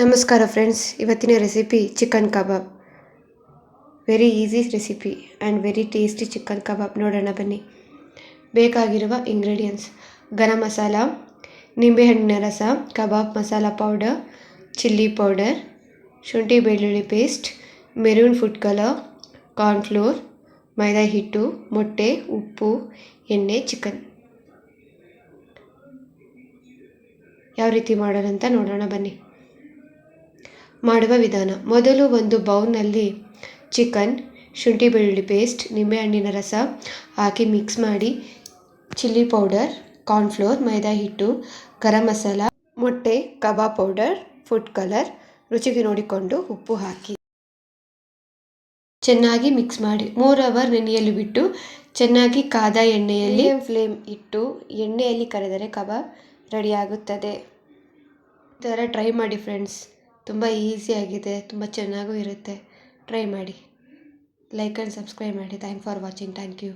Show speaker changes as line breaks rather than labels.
ನಮಸ್ಕಾರ ಫ್ರೆಂಡ್ಸ್ ಇವತ್ತಿನ recipe chicken kebab very easy recipe and very tasty chicken kebab ನೋಡೋಣ ಬನ್ನಿ. ಬೇಕಾಗಿರುವ ಇಂಗ್ರೀಡಿಯೆಂಟ್ಸ್ ಗರಂ ಮಸಾಲ ನಿಂಬೆಹಣ್ಣಿನ ರಸ kebab masala powder chilli powder ಶುಂಠಿ ಬೆಳ್ಳುಳ್ಳಿ paste maroon food colour cornflour maida ಹಿಟ್ಟು, ಮೊಟ್ಟೆ, ಉಪ್ಪು, ಎಣ್ಣೆ ಚಿಕನ್ ಯಾವ ರೀತಿ ಮಾಡೋಣ ಅಂತ ನೋಡೋಣ ಬನ್ನಿ. ಮಾಡುವ ವಿಧಾನ. ಮೊದಲು ಒಂದು ಬೌಲ್ನಲ್ಲಿ ಚಿಕನ್ ಶುಂಠಿ ಬೆಳ್ಳುಳ್ಳಿ ಪೇಸ್ಟ್ ನಿಂಬೆಹಣ್ಣಿನ ರಸ ಹಾಕಿ ಮಿಕ್ಸ್ ಮಾಡಿ ಚಿಲ್ಲಿ ಪೌಡರ್ ಕಾರ್ನ್ಫ್ಲೋರ್ ಮೈದಾ ಹಿಟ್ಟು, ಗರಂ ಮಸಾಲ, ಮೊಟ್ಟೆ, ಕಬಾಬ್ ಪೌಡರ್ ಫುಡ್ ಕಲರ್ ರುಚಿಗೆ ನೋಡಿಕೊಂಡು ಉಪ್ಪು ಹಾಕಿ. ಚೆನ್ನಾಗಿ ಮಿಕ್ಸ್ ಮಾಡಿ. ಮೂರು ಅವರ್ ನೆನೆಯಲು ಬಿಟ್ಟು ಚೆನ್ನಾಗಿ ಕಾದ ಎಣ್ಣೆಯಲ್ಲಿ ಫ್ಲೇಮ್ ಇಟ್ಟು ಎಣ್ಣೆಯಲ್ಲಿ ಕರೆದರೆ ಕಬಾಬ್ ರೆಡಿಯಾಗುತ್ತದೆ ಈ ಥರ ಟ್ರೈ ಮಾಡಿ ಫ್ರೆಂಡ್ಸ್ ತುಂಬ ಈಸಿಯಾಗಿದೆ ತುಂಬ ಚೆನ್ನಾಗೂ ಇರುತ್ತೆ. ಟ್ರೈ ಮಾಡಿ. ಲೈಕ್ ಆ್ಯಂಡ್ ಸಬ್ಸ್ಕ್ರೈಬ್ ಮಾಡಿ. Thank for watching thank you